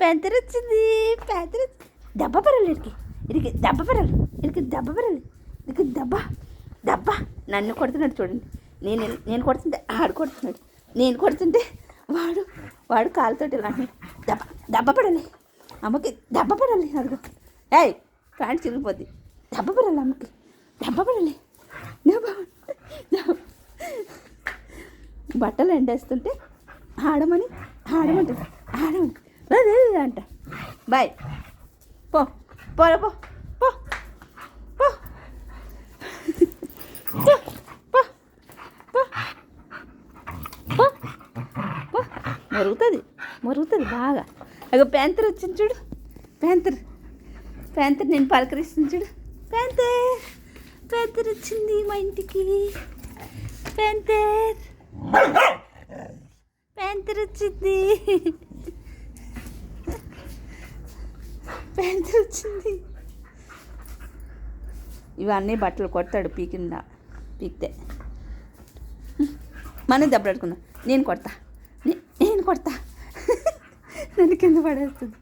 పెంతరు వచ్చింది దెబ్బ పర్వాలేదు ఇడికి ఇడికి దెబ్బ పర్వాలేదు ఇడికి దెబ్బ పర్వాలేదు ఇడికి దెబ్బ దెబ్బ. నన్ను కొడుతున్నాడు చూడండి. నేను నేను కొడుతుంటే ఆడు కొడుతున్నాడు. నేను కొడుతుంటే వాడు వాడు కాలుతోటి ఇలా దెబ్బ దెబ్బ పడాలి. అమ్మకి దెబ్బ పడాలి అడుగు. ఏయ్ ప్యాంట్ చిరిగిపోద్ది. దెబ్బ పడాలి అమ్మకి. దెబ్బ పడాలి. బట్టలు ఎండేస్తుంటే ఆడమని ఆడమంటుంది. ఆడమని అంట. బాయ్. పో పో పో. మరుగుతుంది మరుగుతుంది బాగా. అగ ప్యాంతర్ వచ్చింది చూడు. ప్యాంతర్ ప్యాంతర్ నేను పలకరిస్తుంది చూడు. ప్యాంతర్ ప్యాంతర్ వచ్చింది మా ఇంటికి. ప్యాంతర్ ప్యాంతర్ వచ్చింది. ప్యాంతర్ వచ్చింది. ఇవన్నీ బట్టలు కొడతాడు పీకింద పీకితే. మనం దెబ్బలాడుకుందాం నేను కొడతా. నే- నేను కొడతా. నన్ను కింద పడేస్తుంది.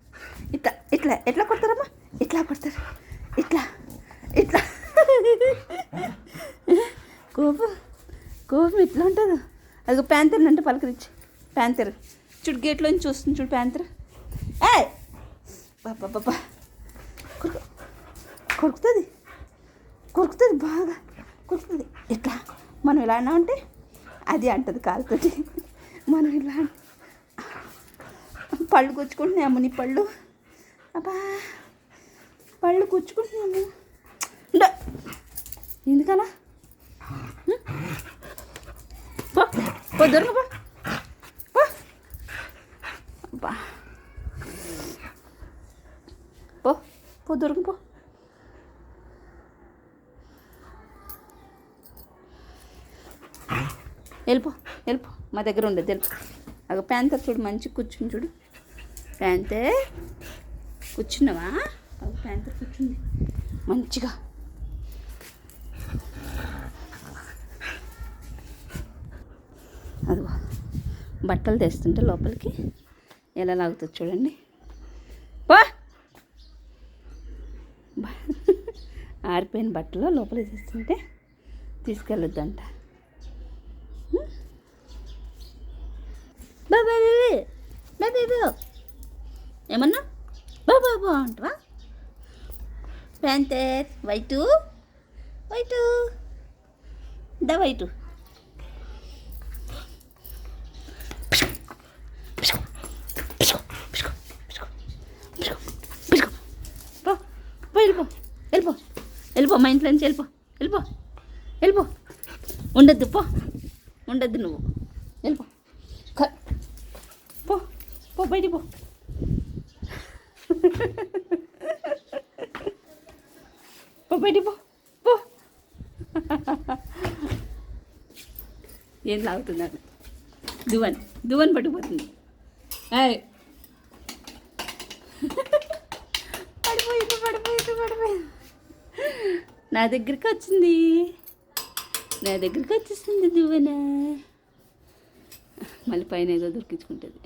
ఇట్లా ఇట్లా ఎట్లా కొడతారమ్మా? ఇట్లా కొడతారు. ఇట్లా ఇట్లా. కోపం కోపం ఇట్లా ఉంటుంది. అది ప్యాంతర్ అంటే పలకరించి. ప్యాంతర్. చూడు గేట్లోంచి చూస్తుంది చూడు ప్యాంతర్. ఏ బాబా కొరుకు కొరుకుతుంది కొరుకుతుంది బాగా కొరుకుతుంది ఎట్లా? మనం ఇలా అన్నా ఉంటే అది అంటది కాలుతోటి. మనం ఇలా పళ్ళు గుచ్చుకుంటున్నాము నీ పళ్ళు. అబ్బా పళ్ళు గుచ్చుకుంటున్నాము ఎందుకలా? హ్మ్? పో పో పో. అబ్బా. పో పో దొరక పో. వెళ్ళిపో వెళ్ళిపో. మా దగ్గర ఉండదు వెళ్ళిపో. అగ ప్యాంతర్ చూడు మంచి కూర్చుని చూడు. ప్యాంతే. కూర్చున్నావా? అగ ప్యాంతర్ కూర్చుంది. మంచిగా. అదిగో బట్టలు తెస్తుంటే లోపలికి ఎలా లాగుతుంది చూడండి. పో. ఆరిపోయిన బట్టలు లోపల తీసుకుంటే తీసుకెళ్ళొద్దంట. బాబా బాబా ఏమన్నా? బాబా బాగుంటావా అంటవా? Panther white white. The white పో పో వెళ్ళిపో వెళ్ళిపో వెళ్ళిపో మా ఇంట్లో నుంచి వెళ్ళిపో వెళ్ళిపో వెళ్ళిపో. ఉండద్దు పో. ఉండద్దు నువ్వు. వెళ్ళిపో. పో పో బయటికి పో. పో బయటికి పో పో. ఏం లాగుతున్నాను దువన్ దువన్ పట్టుకుపోతుంది. ఏయ్. నా దగ్గరికి వచ్చింది. నా దగ్గరికి వచ్చేసింది దువ్వెన మళ్ళీ పైన ఏదో దొరికించుకుంటుంది.